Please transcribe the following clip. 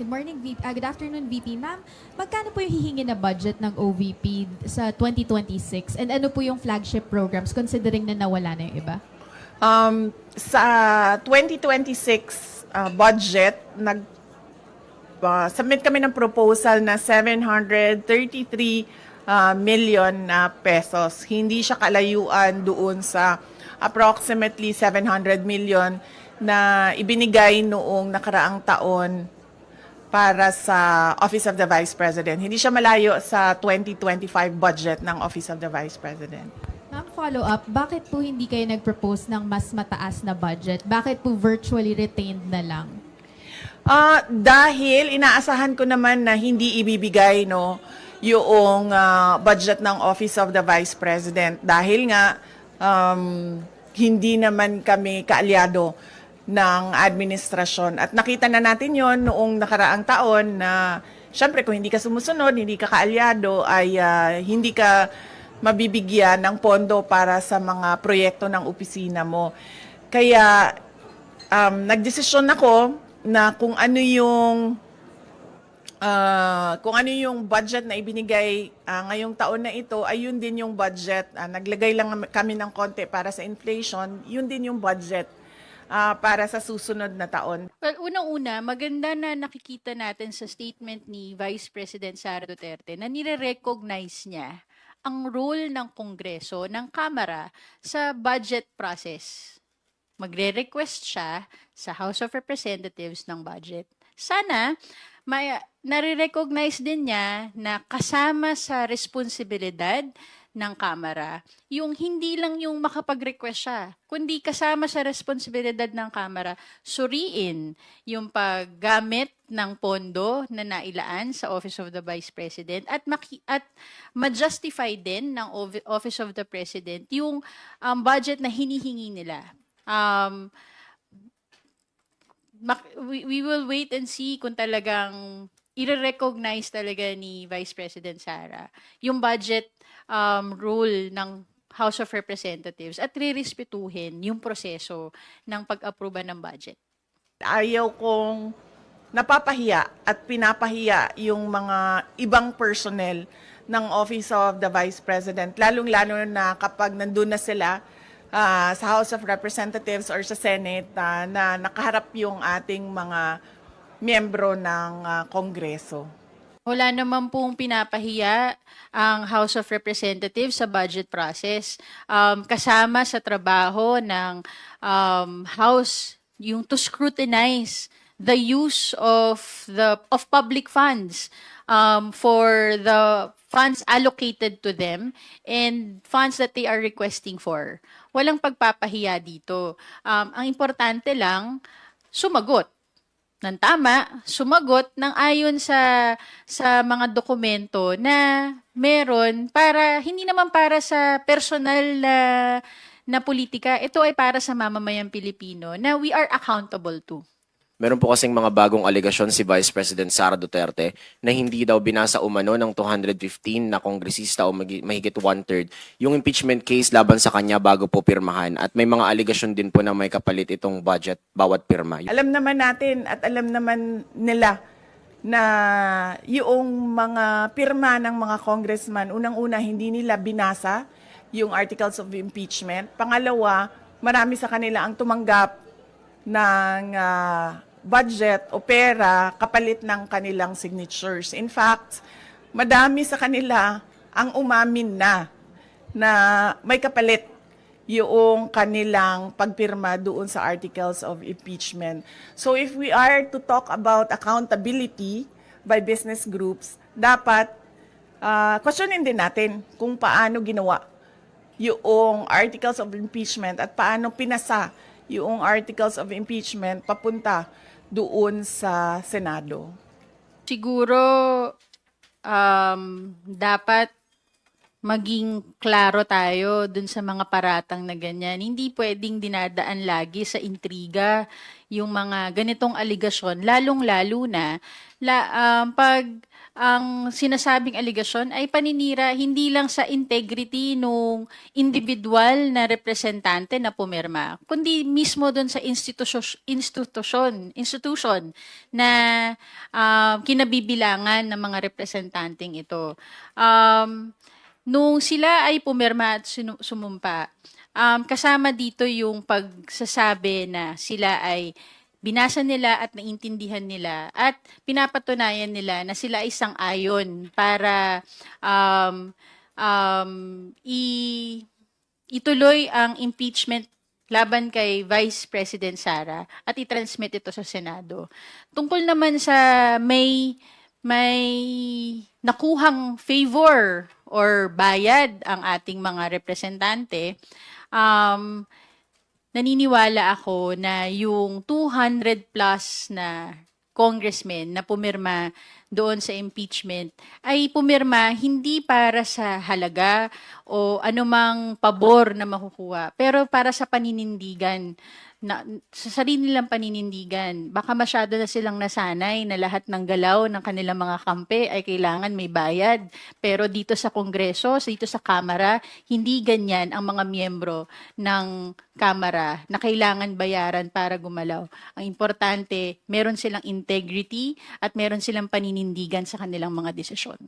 Good morning, VP. ah, good afternoon, VP. Ma'am, magkano po yung hihingi na budget ng OVP sa 2026? And ano po yung flagship programs considering na nawala na yung iba? Um, sa 2026 uh, budget, nag uh, submit kami ng proposal na 733 uh, million na pesos. Hindi siya kalayuan doon sa approximately 700 million na ibinigay noong nakaraang taon para sa Office of the Vice President. Hindi siya malayo sa 2025 budget ng Office of the Vice President. Ma'am, follow up, bakit po hindi kayo nag-propose ng mas mataas na budget? Bakit po virtually retained na lang? Ah, dahil inaasahan ko naman na hindi ibibigay no yung ah, budget ng Office of the Vice President dahil nga um, hindi naman kami kaalyado ng administrasyon at nakita na natin yon noong nakaraang taon na syempre kung hindi ka sumusunod, hindi ka kaalyado ay ah, hindi ka mabibigyan ng pondo para sa mga proyekto ng opisina mo. Kaya um, nagdesisyon ako na kung ano yung ah, kung ano yung budget na ibinigay ah, ngayong taon na ito, ay yun din yung budget. Ah, naglagay lang kami ng konti para sa inflation, yun din yung budget ah, para sa susunod na taon. Well, unang-una, maganda na nakikita natin sa statement ni Vice President Sara Duterte na nire-recognize niya ang role ng Kongreso, ng Kamara sa budget process. Magre-request siya sa House of Representatives ng budget. Sana may nare-recognize din niya na kasama sa responsibilidad ng Kamara, yung hindi lang yung makapag-request siya, kundi kasama sa responsibilidad ng Kamara, suriin yung paggamit ng pondo na nailaan sa Office of the Vice President at maki- at ma-justify din ng Office of the President yung um, budget na hinihingi nila. Um, we, we will wait and see kung talagang i-recognize talaga ni Vice President Sara yung budget um, rule ng House of Representatives at rirespetuhin yung proseso ng pag-aproba ng budget. ayaw kong napapahiya at pinapahiya yung mga ibang personnel ng Office of the Vice President, lalong-lalo na kapag nandun na sila ah, sa House of Representatives or sa Senate ah, na nakaharap yung ating mga miyembro ng ah, Kongreso. Wala naman pong pinapahiya ang House of Representatives sa budget process. Um, kasama sa trabaho ng um, House yung to scrutinize the use of the of public funds um, for the funds allocated to them and funds that they are requesting for. Walang pagpapahiya dito. Um, ang importante lang, sumagot ng tama, sumagot ng ayon sa sa mga dokumento na meron para hindi naman para sa personal na na politika, ito ay para sa mamamayang Pilipino na we are accountable to. Meron po kasing mga bagong alegasyon si Vice President Sara Duterte na hindi daw binasa umano ng 215 na kongresista o mahigit one-third yung impeachment case laban sa kanya bago po pirmahan. At may mga alegasyon din po na may kapalit itong budget bawat pirma. Alam naman natin at alam naman nila na yung mga pirma ng mga congressman, unang-una hindi nila binasa yung articles of impeachment. Pangalawa, marami sa kanila ang tumanggap ng ah, budget o pera kapalit ng kanilang signatures. In fact, madami sa kanila ang umamin na na may kapalit yung kanilang pagpirma doon sa articles of impeachment. So if we are to talk about accountability by business groups, dapat uh, questionin din natin kung paano ginawa yung articles of impeachment at paano pinasa yung articles of impeachment papunta doon sa Senado. Siguro um, dapat maging klaro tayo dun sa mga paratang na ganyan. Hindi pwedeng dinadaan lagi sa intriga yung mga ganitong aligasyon, lalong-lalo na la, um, pag ang sinasabing aligasyon ay paninira hindi lang sa integrity nung individual na representante na pumirma, kundi mismo doon sa institusyon, institusyon, institution na ah, kinabibilangan ng mga representanteng ito. Um, nung sila ay pumirma at sumumpa, um, kasama dito yung pagsasabi na sila ay binasa nila at naintindihan nila at pinapatunayan nila na sila ay sang-ayon para um, um, i- ituloy ang impeachment laban kay Vice President Sara at i-transmit ito sa Senado. Tungkol naman sa may may nakuhang favor or bayad ang ating mga representante, um, naniniwala ako na yung 200 plus na congressmen na pumirma doon sa impeachment ay pumirma hindi para sa halaga o anumang pabor na makukuha, pero para sa paninindigan na, sa sarili nilang paninindigan. Baka masyado na silang nasanay na lahat ng galaw ng kanilang mga kampe ay kailangan may bayad. Pero dito sa Kongreso, dito sa Kamara, hindi ganyan ang mga miyembro ng Kamara na kailangan bayaran para gumalaw. Ang importante, meron silang integrity at meron silang paninindigan sa kanilang mga desisyon.